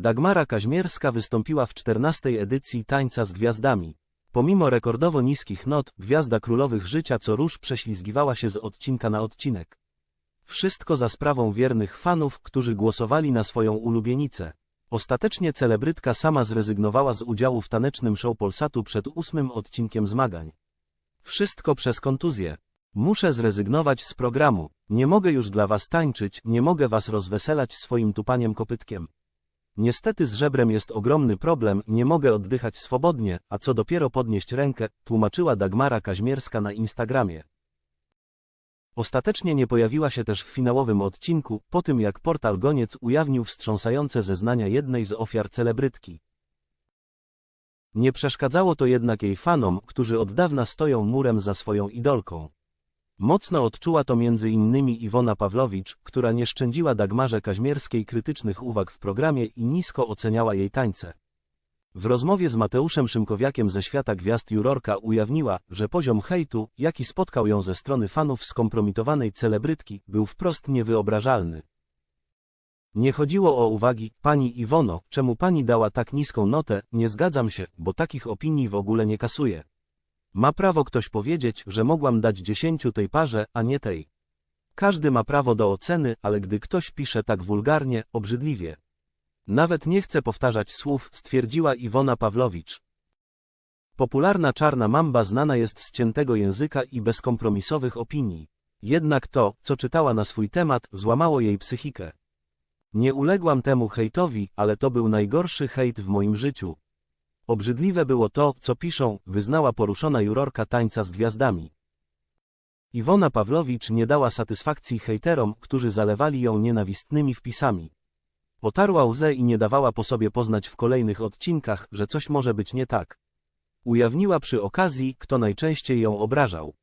Dagmara Kaźmierska wystąpiła w 14 edycji Tańca z Gwiazdami. Pomimo rekordowo niskich not, Gwiazda Królowych Życia co róż prześlizgiwała się z odcinka na odcinek. Wszystko za sprawą wiernych fanów, którzy głosowali na swoją ulubienicę. Ostatecznie celebrytka sama zrezygnowała z udziału w tanecznym show Polsatu przed ósmym odcinkiem zmagań. Wszystko przez kontuzję. Muszę zrezygnować z programu. Nie mogę już dla was tańczyć, nie mogę was rozweselać swoim tupaniem kopytkiem. Niestety z żebrem jest ogromny problem, nie mogę oddychać swobodnie, a co dopiero podnieść rękę, tłumaczyła Dagmara Kaźmierska na Instagramie. Ostatecznie nie pojawiła się też w finałowym odcinku, po tym jak portal Goniec ujawnił wstrząsające zeznania jednej z ofiar celebrytki. Nie przeszkadzało to jednak jej fanom, którzy od dawna stoją murem za swoją idolką. Mocno odczuła to innymi Iwona Pawlowicz, która nie szczędziła Dagmarze Kaźmierskiej krytycznych uwag w programie i nisko oceniała jej tańce. W rozmowie z Mateuszem Szymkowiakiem ze Świata Gwiazd Jurorka ujawniła, że poziom hejtu, jaki spotkał ją ze strony fanów skompromitowanej celebrytki, był wprost niewyobrażalny. Nie chodziło o uwagi, pani Iwono, czemu pani dała tak niską notę, nie zgadzam się, bo takich opinii w ogóle nie kasuję. Ma prawo ktoś powiedzieć, że mogłam dać dziesięciu tej parze, a nie tej. Każdy ma prawo do oceny, ale gdy ktoś pisze tak wulgarnie, obrzydliwie. Nawet nie chcę powtarzać słów, stwierdziła Iwona Pawlowicz. Popularna czarna mamba znana jest z ciętego języka i bezkompromisowych opinii. Jednak to, co czytała na swój temat, złamało jej psychikę. Nie uległam temu hejtowi, ale to był najgorszy hejt w moim życiu. Obrzydliwe było to, co piszą, wyznała poruszona jurorka tańca z gwiazdami. Iwona Pawlowicz nie dała satysfakcji hejterom, którzy zalewali ją nienawistnymi wpisami. Potarła łzę i nie dawała po sobie poznać w kolejnych odcinkach, że coś może być nie tak. Ujawniła przy okazji, kto najczęściej ją obrażał.